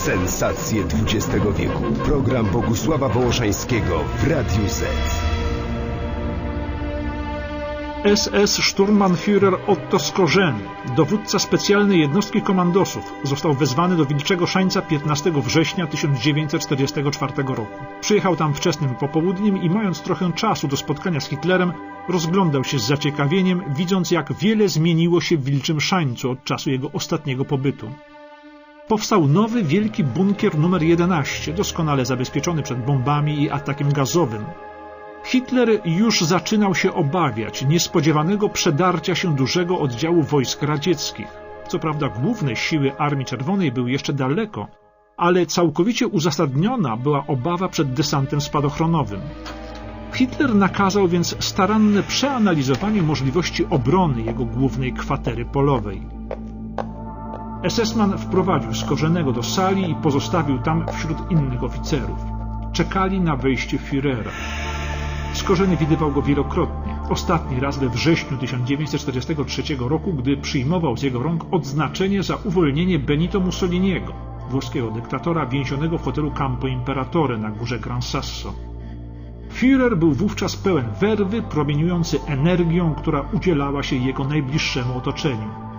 Sensacje XX wieku. Program Bogusława Wołoszańskiego w Radiu Z. SS-Sturmbannführer Otto Skorzeny, dowódca specjalnej jednostki komandosów, został wezwany do Wilczego Szańca 15 września 1944 roku. Przyjechał tam wczesnym popołudniem i mając trochę czasu do spotkania z Hitlerem, rozglądał się z zaciekawieniem, widząc jak wiele zmieniło się w Wilczym Szańcu od czasu jego ostatniego pobytu. Powstał nowy wielki bunkier numer 11, doskonale zabezpieczony przed bombami i atakiem gazowym. Hitler już zaczynał się obawiać niespodziewanego przedarcia się dużego oddziału wojsk radzieckich. Co prawda główne siły Armii Czerwonej były jeszcze daleko, ale całkowicie uzasadniona była obawa przed desantem spadochronowym. Hitler nakazał więc staranne przeanalizowanie możliwości obrony jego głównej kwatery polowej. SS-man wprowadził Skorzenego do sali i pozostawił tam wśród innych oficerów. Czekali na wejście Führera. Skorzeny widywał go wielokrotnie. Ostatni raz we wrześniu 1943 roku, gdy przyjmował z jego rąk odznaczenie za uwolnienie Benito Mussoliniego, włoskiego dyktatora więzionego w hotelu Campo Imperatore na górze Gran Sasso. Führer był wówczas pełen werwy, promieniujący energią, która udzielała się jego najbliższemu otoczeniu.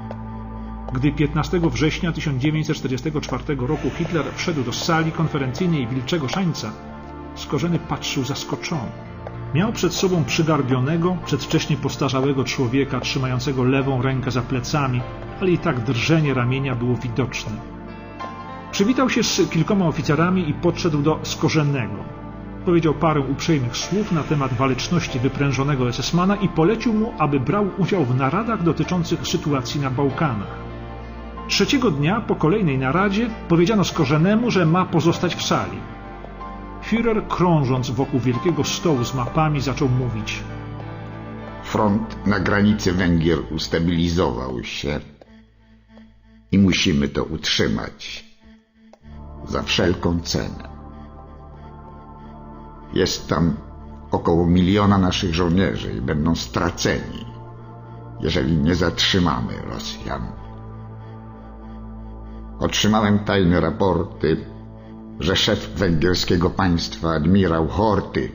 Gdy 15 września 1944 roku Hitler wszedł do sali konferencyjnej Wilczego Szańca, Skorzeny patrzył zaskoczony. Miał przed sobą przygarbionego, przedwcześnie postarzałego człowieka trzymającego lewą rękę za plecami, ale i tak drżenie ramienia było widoczne. Przywitał się z kilkoma oficerami i podszedł do Skorzennego. Powiedział parę uprzejmych słów na temat waleczności wyprężonego SS-mana i polecił mu, aby brał udział w naradach dotyczących sytuacji na Bałkanach. Trzeciego dnia, po kolejnej naradzie, powiedziano Skorzenemu, że ma pozostać w sali. Führer, krążąc wokół wielkiego stołu z mapami, zaczął mówić. Front na granicy Węgier ustabilizował się i musimy to utrzymać za wszelką cenę. Jest tam około miliona naszych żołnierzy i będą straceni, jeżeli nie zatrzymamy Rosjan. Otrzymałem tajne raporty że szef węgierskiego państwa, admirał Horty,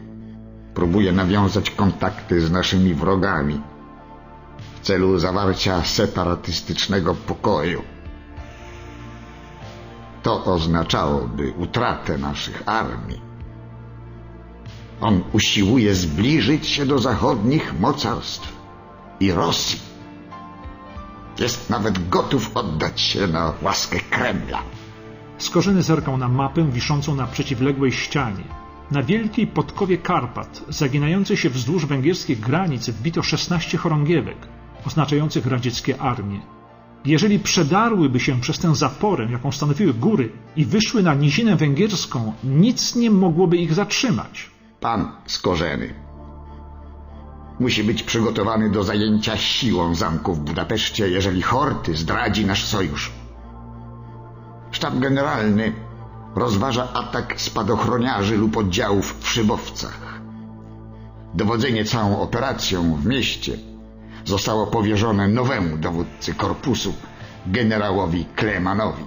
próbuje nawiązać kontakty z naszymi wrogami w celu zawarcia separatystycznego pokoju. To oznaczałoby utratę naszych armii. On usiłuje zbliżyć się do zachodnich mocarstw i Rosji. Jest nawet gotów oddać się na łaskę Kremla. Skorzeny zerkał na mapę wiszącą na przeciwległej ścianie. Na wielkiej podkowie Karpat, zaginającej się wzdłuż węgierskich granic, wbito 16 chorągiewek, oznaczających radzieckie armie. Jeżeli przedarłyby się przez tę zaporę, jaką stanowiły góry, i wyszły na nizinę węgierską, nic nie mogłoby ich zatrzymać. Pan Skorzeny musi być przygotowany do zajęcia siłą zamku w Budapeszcie, jeżeli Horty zdradzi nasz sojusz. Sztab Generalny rozważa atak spadochroniarzy lub oddziałów w szybowcach. Dowodzenie całą operacją w mieście zostało powierzone nowemu dowódcy korpusu, generałowi Klemanowi.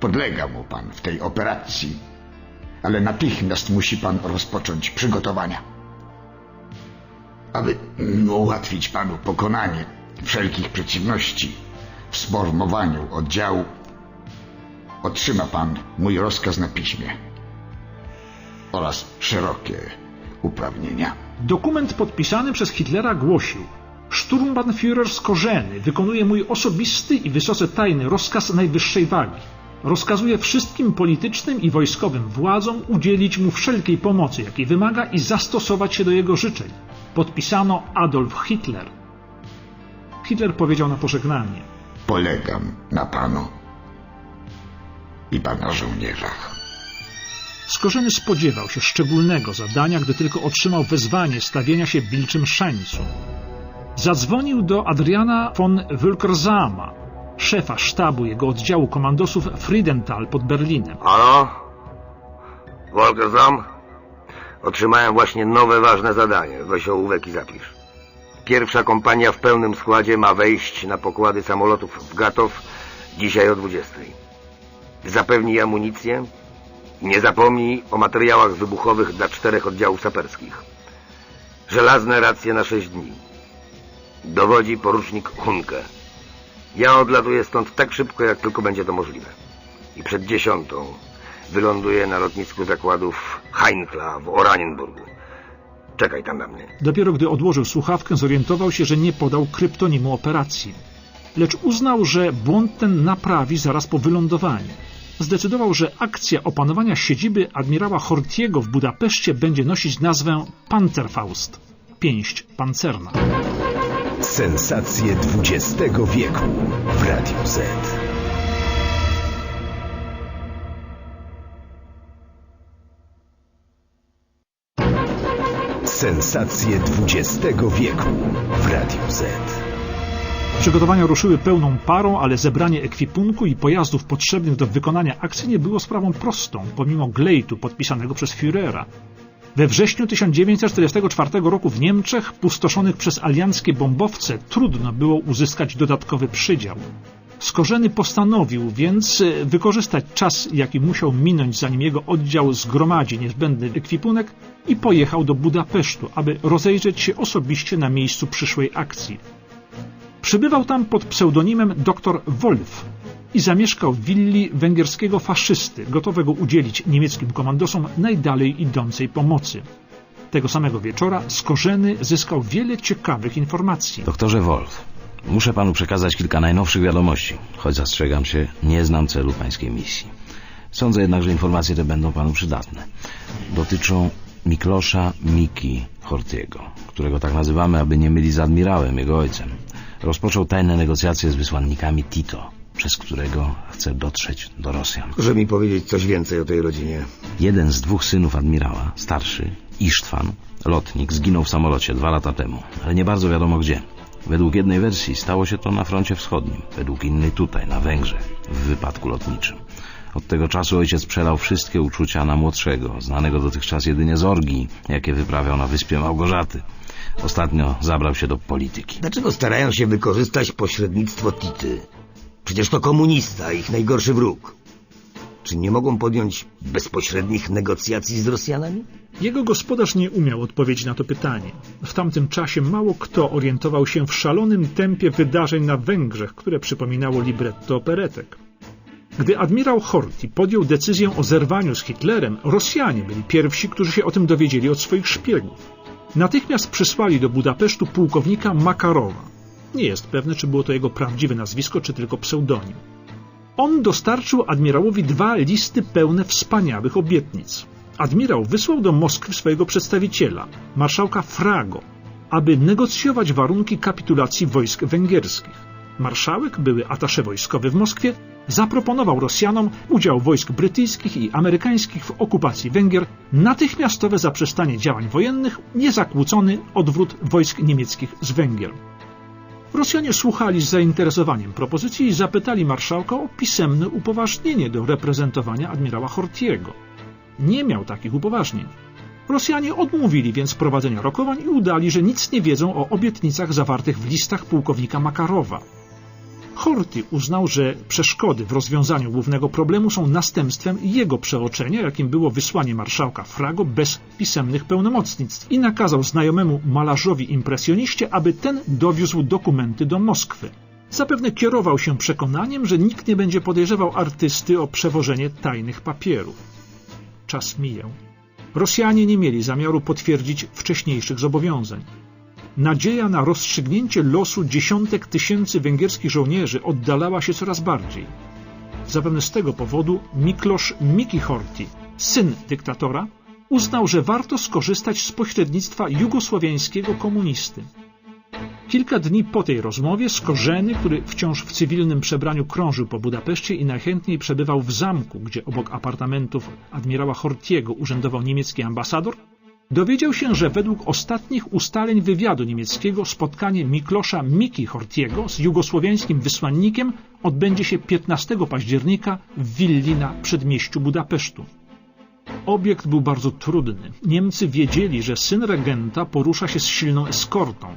Podlega mu pan w tej operacji, ale natychmiast musi pan rozpocząć przygotowania. Aby ułatwić panu pokonanie wszelkich przeciwności w sformowaniu oddziału Otrzyma pan mój rozkaz na piśmie oraz szerokie uprawnienia. Dokument podpisany przez Hitlera głosił Sturmbannführer Skorzeny wykonuje mój osobisty i wysoce tajny rozkaz najwyższej wagi. Rozkazuje wszystkim politycznym i wojskowym władzom udzielić mu wszelkiej pomocy, jakiej wymaga i zastosować się do jego życzeń. Podpisano Adolf Hitler. Hitler powiedział na pożegnanie. Polegam na panu i pana żołnierzach. Skorzeny spodziewał się szczególnego zadania, gdy tylko otrzymał wezwanie stawienia się w Wilczym Szańcu. Zadzwonił do Adriana von Wülkersama, szefa sztabu jego oddziału komandosów Friedenthal pod Berlinem. Halo? Wolkersam? Otrzymałem właśnie nowe ważne zadanie. Weź ołówek i zapisz. Pierwsza kompania w pełnym składzie ma wejść na pokłady samolotów w Gatow dzisiaj o 20. Zapewni amunicję. Nie zapomnij o materiałach wybuchowych dla czterech oddziałów saperskich. Żelazne racje na sześć dni. Dowodzi porucznik Hunke. Ja odlatuję stąd tak szybko, jak tylko będzie to możliwe. I przed dziesiątą wyląduję na lotnisku zakładów Heinkla w Oranienburgu. Czekaj tam na mnie. Dopiero gdy odłożył słuchawkę, zorientował się, że nie podał kryptonimu operacji. Lecz uznał, że błąd ten naprawi zaraz po wylądowaniu. Zdecydował, że akcja opanowania siedziby admirała Hortiego w Budapeszcie będzie nosić nazwę Panzerfaust. Pięść pancerna. Sensacje XX wieku w Radiu Z. Sensacje XX wieku w Radiu Z. Przygotowania ruszyły pełną parą, ale zebranie ekwipunku i pojazdów potrzebnych do wykonania akcji nie było sprawą prostą, pomimo glejtu podpisanego przez Führera. We wrześniu 1944 roku w Niemczech, pustoszonych przez alianckie bombowce, trudno było uzyskać dodatkowy przydział. Skorzeny postanowił więc e, wykorzystać czas, jaki musiał minąć, zanim jego oddział zgromadzi niezbędny ekwipunek i pojechał do Budapesztu, aby rozejrzeć się osobiście na miejscu przyszłej akcji. Przybywał tam pod pseudonimem dr Wolf i zamieszkał w willi węgierskiego faszysty, gotowego udzielić niemieckim komandosom najdalej idącej pomocy. Tego samego wieczora Skorzeny zyskał wiele ciekawych informacji. Doktorze Wolf, muszę panu przekazać kilka najnowszych wiadomości, choć zastrzegam się, nie znam celu pańskiej misji. Sądzę jednak, że informacje te będą panu przydatne. Dotyczą Miklosza Miki Hortiego, którego tak nazywamy, aby nie myli z admirałem, jego ojcem. Rozpoczął tajne negocjacje z wysłannikami Tito, przez którego chce dotrzeć do Rosjan. Proszę mi powiedzieć coś więcej o tej rodzinie. Jeden z dwóch synów admirała, starszy, Isztwan, lotnik, zginął w samolocie dwa lata temu, ale nie bardzo wiadomo gdzie. Według jednej wersji stało się to na froncie wschodnim, według innej tutaj, na Węgrzech, w wypadku lotniczym. Od tego czasu ojciec przelał wszystkie uczucia na młodszego, znanego dotychczas jedynie z orgii, jakie wyprawiał na wyspie Małgorzaty. Ostatnio zabrał się do polityki. Dlaczego starają się wykorzystać pośrednictwo Tity? Przecież to komunista, ich najgorszy wróg. Czy nie mogą podjąć bezpośrednich negocjacji z Rosjanami? Jego gospodarz nie umiał odpowiedzieć na to pytanie. W tamtym czasie mało kto orientował się w szalonym tempie wydarzeń na Węgrzech, które przypominało libretto operetek. Gdy admirał Horthy podjął decyzję o zerwaniu z Hitlerem, Rosjanie byli pierwsi, którzy się o tym dowiedzieli od swoich szpiegów. Natychmiast przysłali do Budapesztu pułkownika Makarowa. Nie jest pewne, czy było to jego prawdziwe nazwisko, czy tylko pseudonim. On dostarczył admirałowi dwa listy pełne wspaniałych obietnic. Admirał wysłał do Moskwy swojego przedstawiciela, marszałka Frago, aby negocjować warunki kapitulacji wojsk węgierskich. Marszałek, były atasze wojskowy w Moskwie, zaproponował Rosjanom udział wojsk brytyjskich i amerykańskich w okupacji Węgier, natychmiastowe zaprzestanie działań wojennych, niezakłócony odwrót wojsk niemieckich z Węgier. Rosjanie słuchali z zainteresowaniem propozycji i zapytali marszałka o pisemne upoważnienie do reprezentowania admirała Hortiego. Nie miał takich upoważnień. Rosjanie odmówili więc prowadzenia rokowań i udali, że nic nie wiedzą o obietnicach zawartych w listach pułkownika Makarowa. Horthy uznał, że przeszkody w rozwiązaniu głównego problemu są następstwem jego przeoczenia, jakim było wysłanie marszałka Frago bez pisemnych pełnomocnictw i nakazał znajomemu malarzowi impresjoniście, aby ten dowiózł dokumenty do Moskwy. Zapewne kierował się przekonaniem, że nikt nie będzie podejrzewał artysty o przewożenie tajnych papierów. Czas mijał. Rosjanie nie mieli zamiaru potwierdzić wcześniejszych zobowiązań. Nadzieja na rozstrzygnięcie losu dziesiątek tysięcy węgierskich żołnierzy oddalała się coraz bardziej. Zapewne z tego powodu Miklosz Miki Horthy, syn dyktatora, uznał, że warto skorzystać z pośrednictwa jugosłowiańskiego komunisty. Kilka dni po tej rozmowie Skorzeny, który wciąż w cywilnym przebraniu krążył po Budapeszcie i najchętniej przebywał w zamku, gdzie obok apartamentów admirała Hortiego urzędował niemiecki ambasador, dowiedział się, że według ostatnich ustaleń wywiadu niemieckiego spotkanie Miklosza Miki Hortiego z jugosłowiańskim wysłannikiem odbędzie się 15 października w willi na przedmieściu Budapesztu. Obiekt był bardzo trudny. Niemcy wiedzieli, że syn regenta porusza się z silną eskortą.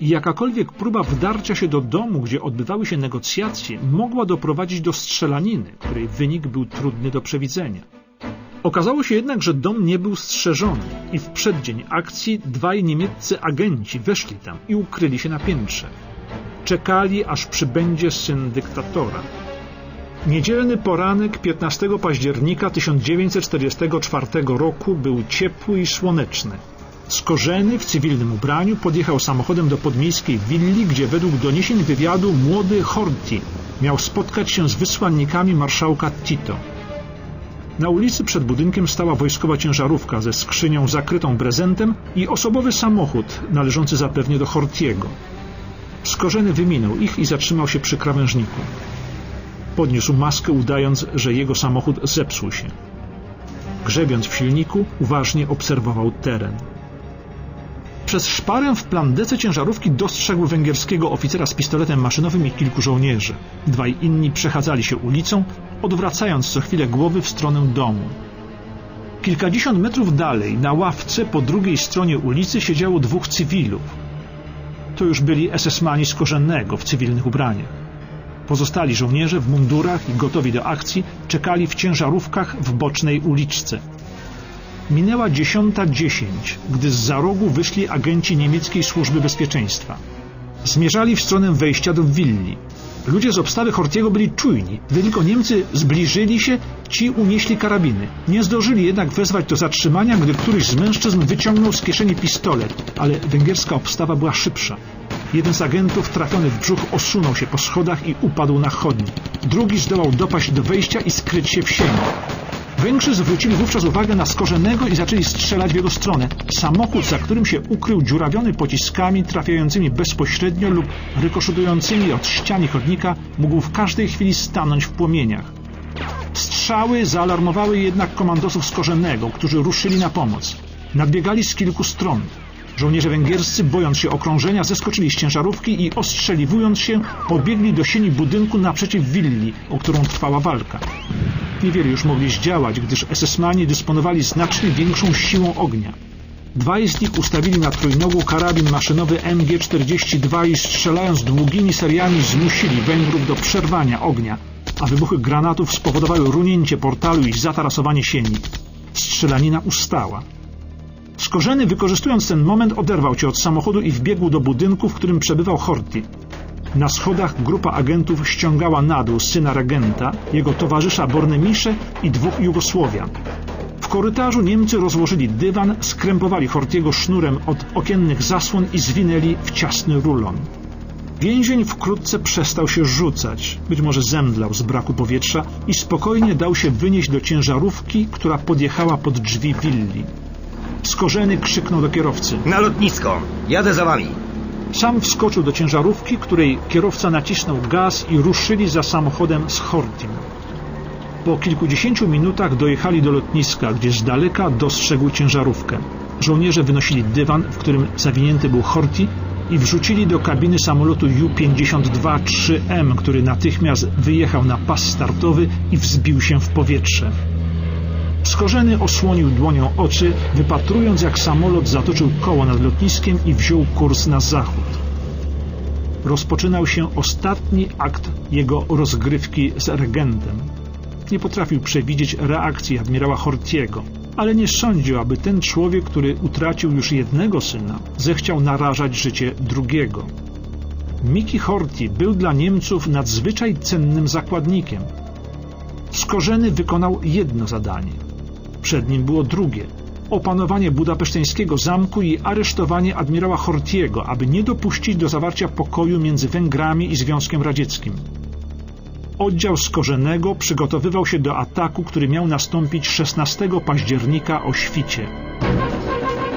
i jakakolwiek próba wdarcia się do domu, gdzie odbywały się negocjacje, mogła doprowadzić do strzelaniny, której wynik był trudny do przewidzenia. Okazało się jednak, że dom nie był strzeżony i w przeddzień akcji dwaj niemieccy agenci weszli tam i ukryli się na piętrze. Czekali, aż przybędzie syn dyktatora. Niedzielny poranek 15 października 1944 roku był ciepły i słoneczny. Skorzeny w cywilnym ubraniu podjechał samochodem do podmiejskiej willi, gdzie według doniesień wywiadu młody Horthy miał spotkać się z wysłannikami marszałka Tito. Na ulicy przed budynkiem stała wojskowa ciężarówka ze skrzynią zakrytą prezentem i osobowy samochód należący zapewnie do Hortiego. Skorzeny wyminął ich i zatrzymał się przy krawężniku. Podniósł maskę, udając, że jego samochód zepsuł się. Grzebiąc w silniku, uważnie obserwował teren. Przez szparę w plandece ciężarówki dostrzegł węgierskiego oficera z pistoletem maszynowym i kilku żołnierzy. Dwaj inni przechadzali się ulicą, odwracając co chwilę głowy w stronę domu. Kilkadziesiąt metrów dalej, na ławce po drugiej stronie ulicy siedziało dwóch cywilów. To już byli SS-mani z korzennego w cywilnych ubraniach. Pozostali żołnierze w mundurach i gotowi do akcji czekali w ciężarówkach w bocznej uliczce. Minęła dziesiąta dziesięć, gdy z za rogu wyszli agenci niemieckiej służby bezpieczeństwa. Zmierzali w stronę wejścia do willi. Ludzie z obstawy Hortiego byli czujni. Gdy tylko Niemcy zbliżyli się, ci unieśli karabiny. Nie zdążyli jednak wezwać do zatrzymania, gdy któryś z mężczyzn wyciągnął z kieszeni pistolet, ale węgierska obstawa była szybsza. Jeden z agentów trafiony w brzuch osunął się po schodach i upadł na chodnik. Drugi zdołał dopaść do wejścia i skryć się w sieni. Węgrzy zwrócili wówczas uwagę na skorzenego i zaczęli strzelać w jego stronę. Samochód, za którym się ukrył, dziurawiony pociskami trafiającymi bezpośrednio lub rykoszetującymi od ściany chodnika, mógł w każdej chwili stanąć w płomieniach. Strzały zaalarmowały jednak komandosów skorzenego, którzy ruszyli na pomoc. Nadbiegali z kilku stron. Żołnierze węgierscy, bojąc się okrążenia, zeskoczyli z ciężarówki i ostrzeliwując się, pobiegli do sieni budynku naprzeciw willi, o którą trwała walka. Niewiele już mogli zdziałać, gdyż SS-mani dysponowali znacznie większą siłą ognia. Dwaj z nich ustawili na trójnogu karabin maszynowy MG-42 i strzelając długimi seriami zmusili Węgrów do przerwania ognia, a wybuchy granatów spowodowały runięcie portalu i zatarasowanie sieni. Strzelanina ustała. Skorzeny, wykorzystując ten moment, oderwał się od samochodu i wbiegł do budynku, w którym przebywał Horthy. Na schodach grupa agentów ściągała na dół syna regenta, jego towarzysza Bornemisze i dwóch Jugosłowian. W korytarzu Niemcy rozłożyli dywan, skrępowali Hortiego sznurem od okiennych zasłon i zwinęli w ciasny rulon. Więzień wkrótce przestał się rzucać, być może zemdlał z braku powietrza i spokojnie dał się wynieść do ciężarówki, która podjechała pod drzwi willi. Skorzeny krzyknął do kierowcy. Na lotnisko! Jadę za wami! Sam wskoczył do ciężarówki, której kierowca nacisnął gaz i ruszyli za samochodem z Hortim. Po kilkudziesięciu minutach dojechali do lotniska, gdzie z daleka dostrzegł ciężarówkę. Żołnierze wynosili dywan, w którym zawinięty był Horti i wrzucili do kabiny samolotu U-52-3M, który natychmiast wyjechał na pas startowy i wzbił się w powietrze. Skorzeny osłonił dłonią oczy, wypatrując jak samolot zatoczył koło nad lotniskiem i wziął kurs na zachód. Rozpoczynał się ostatni akt jego rozgrywki z regentem. Nie potrafił przewidzieć reakcji admirała Hortiego, ale nie sądził, aby ten człowiek, który utracił już jednego syna, zechciał narażać życie drugiego. Miki Horti był dla Niemców nadzwyczaj cennym zakładnikiem. Skorzeny wykonał jedno zadanie – przed nim było drugie opanowanie budapeszteńskiego zamku i aresztowanie admirała Hortiego, aby nie dopuścić do zawarcia pokoju między Węgrami i Związkiem Radzieckim. Oddział Skorzenego przygotowywał się do ataku, który miał nastąpić 16 października o świcie.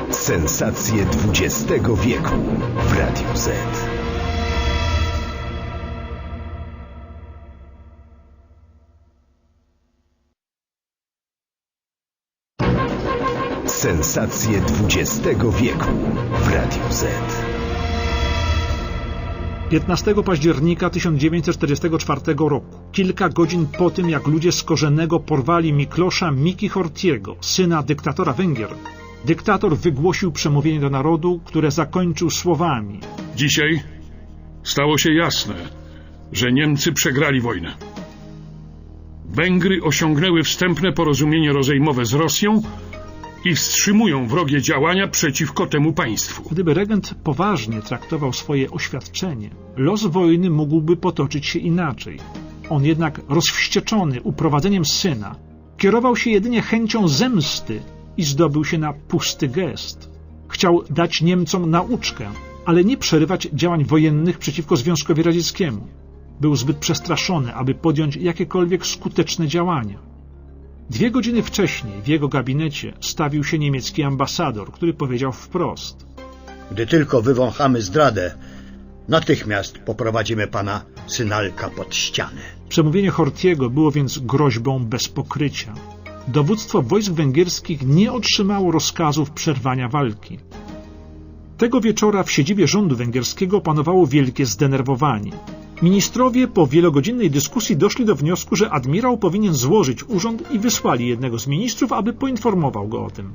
Sensacje XX wieku w Radiu Z. Sensacje XX wieku w Radiu Z. 15 października 1944 roku, kilka godzin po tym, jak ludzie z Korzennego porwali Miklosza Miki Hortiego, syna dyktatora Węgier, dyktator wygłosił przemówienie do narodu, które zakończył słowami Dzisiaj stało się jasne, że Niemcy przegrali wojnę. Węgry osiągnęły wstępne porozumienie rozejmowe z Rosją i wstrzymują wrogie działania przeciwko temu państwu. Gdyby regent poważnie traktował swoje oświadczenie, los wojny mógłby potoczyć się inaczej. On jednak, rozwścieczony uprowadzeniem syna, kierował się jedynie chęcią zemsty i zdobył się na pusty gest. Chciał dać Niemcom nauczkę, ale nie przerywać działań wojennych przeciwko Związkowi Radzieckiemu. Był zbyt przestraszony, aby podjąć jakiekolwiek skuteczne działania. Dwie godziny wcześniej w jego gabinecie stawił się niemiecki ambasador, który powiedział wprost: Gdy tylko wywąchamy zdradę, natychmiast poprowadzimy pana synalka pod ścianę. Przemówienie Hortiego było więc groźbą bez pokrycia. Dowództwo wojsk węgierskich nie otrzymało rozkazów przerwania walki. Tego wieczora w siedzibie rządu węgierskiego panowało wielkie zdenerwowanie. Ministrowie po wielogodzinnej dyskusji doszli do wniosku, że admirał powinien złożyć urząd i wysłali jednego z ministrów, aby poinformował go o tym.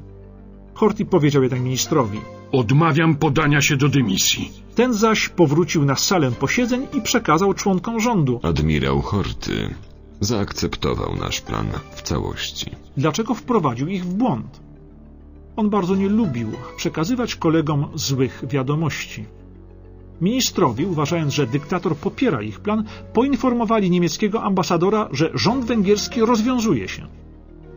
Horthy powiedział jednak ministrowi. Odmawiam podania się do dymisji. Ten zaś powrócił na salę posiedzeń i przekazał członkom rządu. Admirał Horty zaakceptował nasz plan w całości. Dlaczego wprowadził ich w błąd? On bardzo nie lubił przekazywać kolegom złych wiadomości. Ministrowie, uważając, że dyktator popiera ich plan, poinformowali niemieckiego ambasadora, że rząd węgierski rozwiązuje się.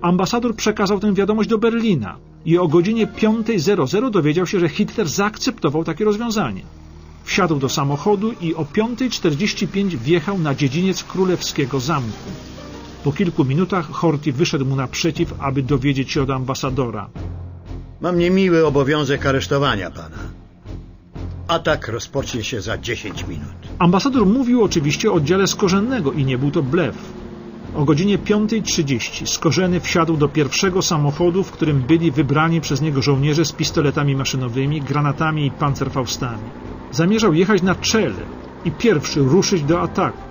Ambasador przekazał tę wiadomość do Berlina i o godzinie 5.00 dowiedział się, że Hitler zaakceptował takie rozwiązanie. Wsiadł do samochodu i o 5.45 wjechał na dziedziniec królewskiego zamku. Po kilku minutach Horthy wyszedł mu naprzeciw, aby dowiedzieć się od ambasadora. Mam niemiły obowiązek aresztowania pana. Atak rozpocznie się za 10 minut. Ambasador mówił oczywiście o oddziale Skorzennego i nie był to blef. O godzinie 5.30 Skorzeny wsiadł do pierwszego samochodu, w którym byli wybrani przez niego żołnierze z pistoletami maszynowymi, granatami i pancerfaustami. Zamierzał jechać na czele i pierwszy ruszyć do ataku.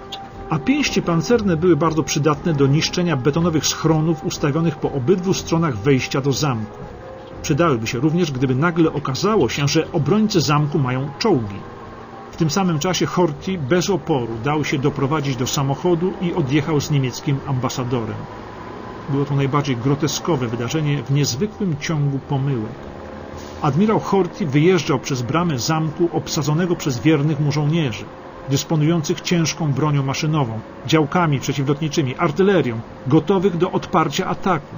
A pięści pancerne były bardzo przydatne do niszczenia betonowych schronów ustawionych po obydwu stronach wejścia do zamku. Przydałyby się również, gdyby nagle okazało się, że obrońcy zamku mają czołgi. W tym samym czasie Horthy bez oporu dał się doprowadzić do samochodu i odjechał z niemieckim ambasadorem. Było to najbardziej groteskowe wydarzenie w niezwykłym ciągu pomyłek. Admirał Horthy wyjeżdżał przez bramę zamku obsadzonego przez wiernych mu żołnierzy, dysponujących ciężką bronią maszynową, działkami przeciwlotniczymi, artylerią, gotowych do odparcia ataku.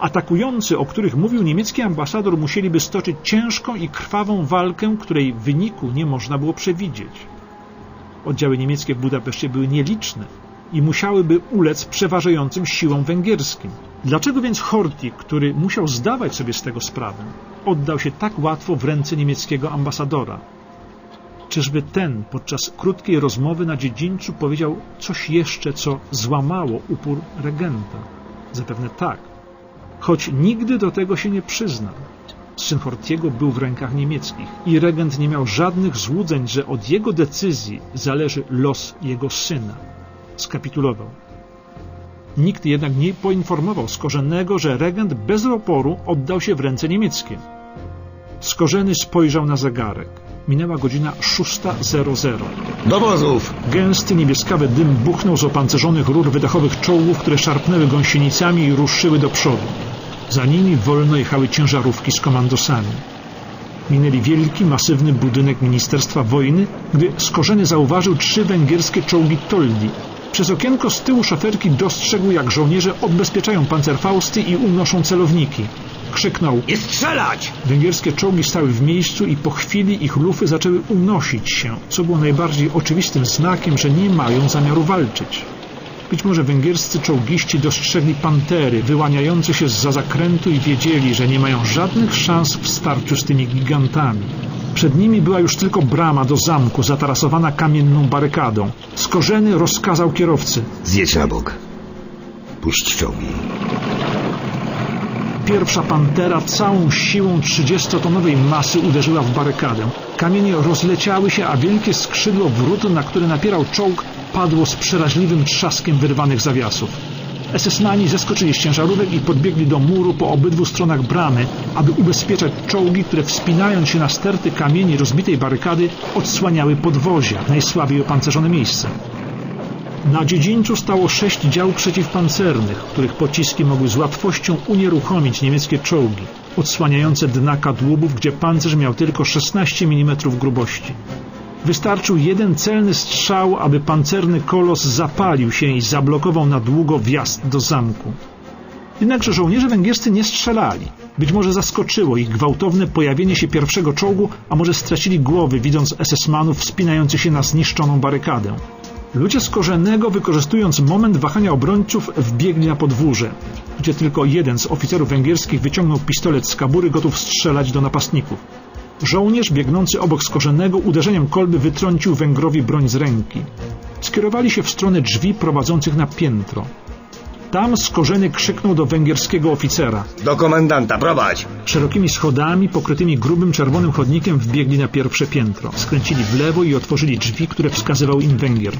Atakujący, o których mówił niemiecki ambasador, musieliby stoczyć ciężką i krwawą walkę, której wyniku nie można było przewidzieć. Oddziały niemieckie w Budapeszcie były nieliczne i musiałyby ulec przeważającym siłom węgierskim. Dlaczego więc Horthy, który musiał zdawać sobie z tego sprawę, oddał się tak łatwo w ręce niemieckiego ambasadora? Czyżby ten podczas krótkiej rozmowy na dziedzińcu powiedział coś jeszcze, co złamało upór regenta? Zapewne tak choć nigdy do tego się nie przyznał. Syn Hortiego był w rękach niemieckich i regent nie miał żadnych złudzeń, że od jego decyzji zależy los jego syna. Skapitulował. Nikt jednak nie poinformował Skorzennego, że regent bez oporu oddał się w ręce niemieckie. Skorzeny spojrzał na zegarek. Minęła godzina 6.00. Dowozów! Gęsty niebieskawy dym buchnął z opancerzonych rur wydechowych czołgów, które szarpnęły gąsienicami i ruszyły do przodu. Za nimi wolno jechały ciężarówki z komandosami. Minęli wielki, masywny budynek Ministerstwa Wojny, gdy Skorzeny zauważył trzy węgierskie czołgi Toldi. Przez okienko z tyłu szaferki dostrzegł, jak żołnierze odbezpieczają pancerfausty i unoszą celowniki. Krzyknął Nie strzelać! Węgierskie czołgi stały w miejscu i po chwili ich lufy zaczęły unosić się, co było najbardziej oczywistym znakiem, że nie mają zamiaru walczyć. Być może węgierscy czołgiści dostrzegli pantery wyłaniające się z zakrętu i wiedzieli, że nie mają żadnych szans w starciu z tymi gigantami. Przed nimi była już tylko brama do zamku, zatarasowana kamienną barykadą. Skorzeny rozkazał kierowcy. Zjedź na bok. Puść czołgi. Pierwsza pantera całą siłą 30-tonowej masy uderzyła w barykadę. Kamienie rozleciały się, a wielkie skrzydło wrót, na które napierał czołg, padło z przeraźliwym trzaskiem wyrwanych zawiasów. SS-mani zeskoczyli z ciężarówek i podbiegli do muru po obydwu stronach bramy, aby ubezpieczać czołgi, które wspinając się na sterty kamieni rozbitej barykady odsłaniały podwozia, najsłabiej opancerzone miejsce. Na dziedzińcu stało sześć dział przeciwpancernych, których pociski mogły z łatwością unieruchomić niemieckie czołgi, odsłaniające dna kadłubów, gdzie pancerz miał tylko 16 mm grubości. Wystarczył jeden celny strzał, aby pancerny kolos zapalił się i zablokował na długo wjazd do zamku. Jednakże żołnierze węgierscy nie strzelali. Być może zaskoczyło ich gwałtowne pojawienie się pierwszego czołgu, a może stracili głowy, widząc SS-manów wspinających się na zniszczoną barykadę. Ludzie z Korzennego, wykorzystując moment wahania obrońców, wbiegli na podwórze, gdzie tylko jeden z oficerów węgierskich wyciągnął pistolet z kabury, gotów strzelać do napastników. Żołnierz biegnący obok Skorzennego uderzeniem kolby wytrącił Węgrowi broń z ręki. Skierowali się w stronę drzwi prowadzących na piętro. Tam Skorzeny krzyknął do węgierskiego oficera. Do komendanta, prowadź! Szerokimi schodami, pokrytymi grubym czerwonym chodnikiem wbiegli na pierwsze piętro. Skręcili w lewo i otworzyli drzwi, które wskazywał im Węgier.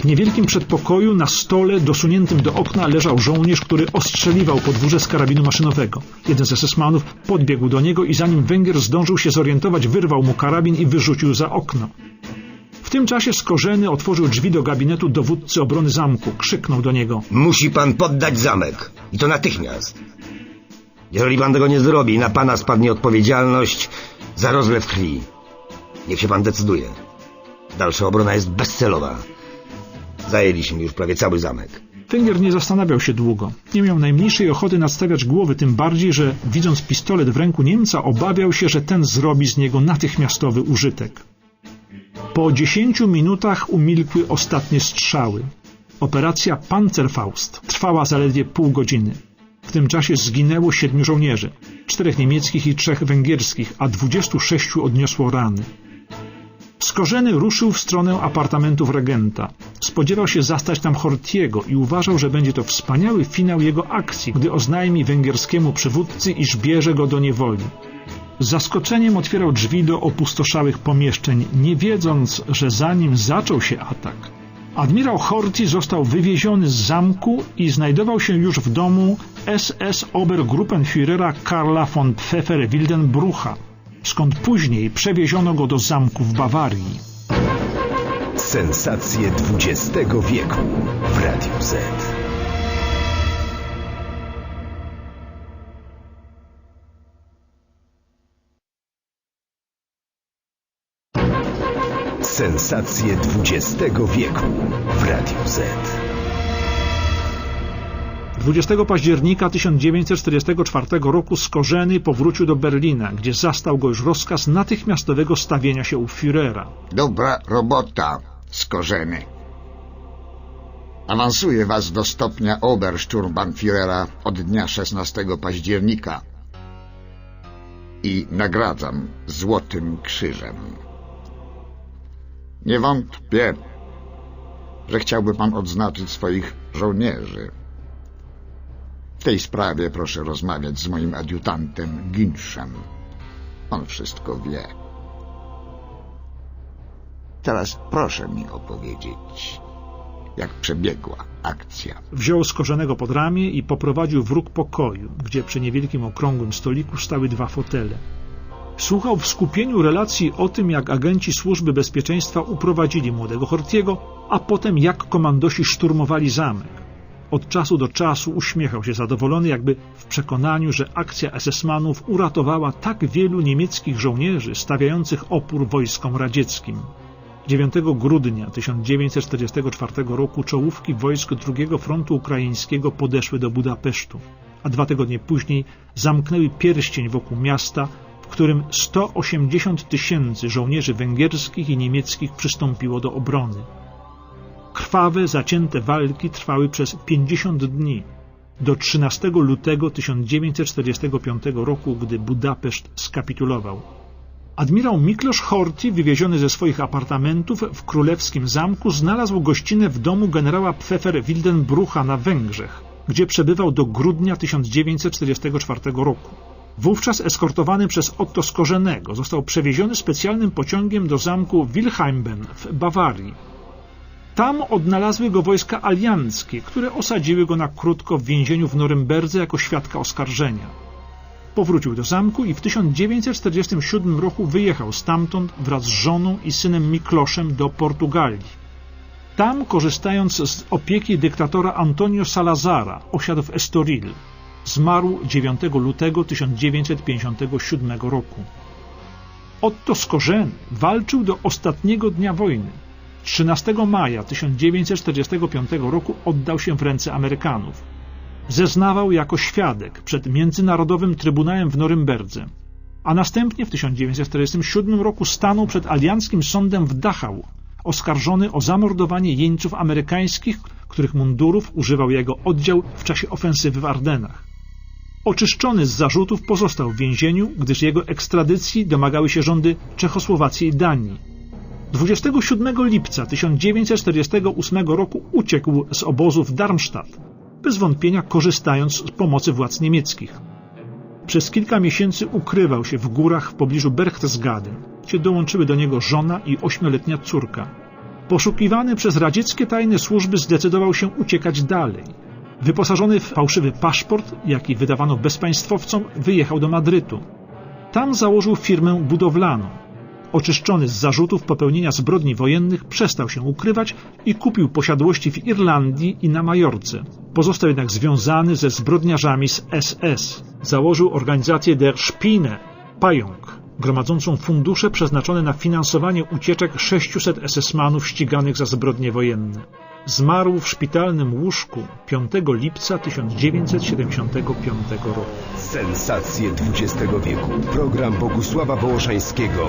W niewielkim przedpokoju na stole dosuniętym do okna leżał żołnierz, który ostrzeliwał podwórze z karabinu maszynowego. Jeden z SS-manów podbiegł do niego i zanim Węgier zdążył się zorientować, wyrwał mu karabin i wyrzucił za okno. W tym czasie Skorzeny otworzył drzwi do gabinetu dowódcy obrony zamku. Krzyknął do niego. Musi pan poddać zamek. I to natychmiast. Jeżeli pan tego nie zrobi, na pana spadnie odpowiedzialność za rozlew krwi. Niech się pan decyduje. Dalsza obrona jest bezcelowa. Zajęliśmy już prawie cały zamek. Węgier nie zastanawiał się długo. Nie miał najmniejszej ochoty nadstawiać głowy, tym bardziej, że widząc pistolet w ręku Niemca, obawiał się, że ten zrobi z niego natychmiastowy użytek. Po dziesięciu minutach umilkły ostatnie strzały. Operacja Panzerfaust trwała zaledwie pół godziny. W tym czasie zginęło siedmiu żołnierzy, czterech niemieckich i trzech węgierskich, a dwudziestu sześciu odniosło rany. Skorzeny ruszył w stronę apartamentów regenta. Spodziewał się zastać tam Hortiego i uważał, że będzie to wspaniały finał jego akcji, gdy oznajmi węgierskiemu przywódcy, iż bierze go do niewoli. Z zaskoczeniem otwierał drzwi do opustoszałych pomieszczeń, nie wiedząc, że zanim zaczął się atak, admirał Horthy został wywieziony z zamku i znajdował się już w domu SS Obergruppenführera Karla von Pfeffer-Wildenbrucha, skąd później przewieziono go do zamku w Bawarii. Sensacje XX wieku w Radiu Z. Sensacje XX wieku w Radiu Z. 20 października 1944 roku Skorzeny powrócił do Berlina, gdzie zastał go już rozkaz natychmiastowego stawienia się u Führera. Dobra robota, skorzeny. Awansuję was do stopnia Obersturmbannführera od dnia 16 października i nagradzam Złotym Krzyżem. Nie wątpię, że chciałby pan odznaczyć swoich żołnierzy. W tej sprawie proszę rozmawiać z moim adiutantem Ginszem. On wszystko wie. Teraz proszę mi opowiedzieć, jak przebiegła akcja. Wziął Skorzenego pod ramię i poprowadził w róg pokoju, gdzie przy niewielkim okrągłym stoliku stały dwa fotele. Słuchał w skupieniu relacji o tym, jak agenci służby bezpieczeństwa uprowadzili młodego Hortiego, a potem jak komandosi szturmowali zamek. Od czasu do czasu uśmiechał się zadowolony, jakby w przekonaniu, że akcja SS-manów uratowała tak wielu niemieckich żołnierzy stawiających opór wojskom radzieckim. 9 grudnia 1944 roku czołówki wojsk II Frontu Ukraińskiego podeszły do Budapesztu, a dwa tygodnie później zamknęły pierścień wokół miasta, w którym 180 tysięcy żołnierzy węgierskich i niemieckich przystąpiło do obrony. Krwawe, zacięte walki trwały przez 50 dni, do 13 lutego 1945 roku, gdy Budapeszt skapitulował. Admirał Miklosz Horthy, wywieziony ze swoich apartamentów w królewskim zamku, znalazł gościnę w domu generała Pfeffer Wildenbrucha na Węgrzech, gdzie przebywał do grudnia 1944 roku. Wówczas eskortowany przez Otto Skorzenego został przewieziony specjalnym pociągiem do zamku Wilhelmben w Bawarii. Tam odnalazły go wojska alianckie, które osadziły go na krótko w więzieniu w Norymberdze jako świadka oskarżenia. Powrócił do zamku i w 1947 roku wyjechał stamtąd wraz z żoną i synem Mikloszem do Portugalii. Tam, korzystając z opieki dyktatora Antonio Salazara, osiadł w Estoril. Zmarł 9 lutego 1957 roku. Otto Skorzeny walczył do ostatniego dnia wojny. 13 maja 1945 roku oddał się w ręce Amerykanów. Zeznawał jako świadek przed Międzynarodowym Trybunałem w Norymberdze, a następnie w 1947 roku stanął przed alianckim sądem w Dachau, oskarżony o zamordowanie jeńców amerykańskich, których mundurów używał jego oddział w czasie ofensywy w Ardenach. Oczyszczony z zarzutów pozostał w więzieniu, gdyż jego ekstradycji domagały się rządy Czechosłowacji i Danii. 27 lipca 1948 roku uciekł z obozu w Darmstadt, bez wątpienia korzystając z pomocy władz niemieckich. Przez kilka miesięcy ukrywał się w górach w pobliżu Berchtesgaden, gdzie dołączyły do niego żona i ośmioletnia córka. Poszukiwany przez radzieckie tajne służby zdecydował się uciekać dalej. Wyposażony w fałszywy paszport, jaki wydawano bezpaństwowcom, wyjechał do Madrytu. Tam założył firmę budowlaną. Oczyszczony z zarzutów popełnienia zbrodni wojennych, przestał się ukrywać i kupił posiadłości w Irlandii i na Majorce. Pozostał jednak związany ze zbrodniarzami z SS. Założył organizację Der Spine, pająk, gromadzącą fundusze przeznaczone na finansowanie ucieczek 600 SS-manów ściganych za zbrodnie wojenne. Zmarł w szpitalnym łóżku 5 lipca 1975 roku. Sensacje XX wieku. Program Bogusława Wołoszańskiego.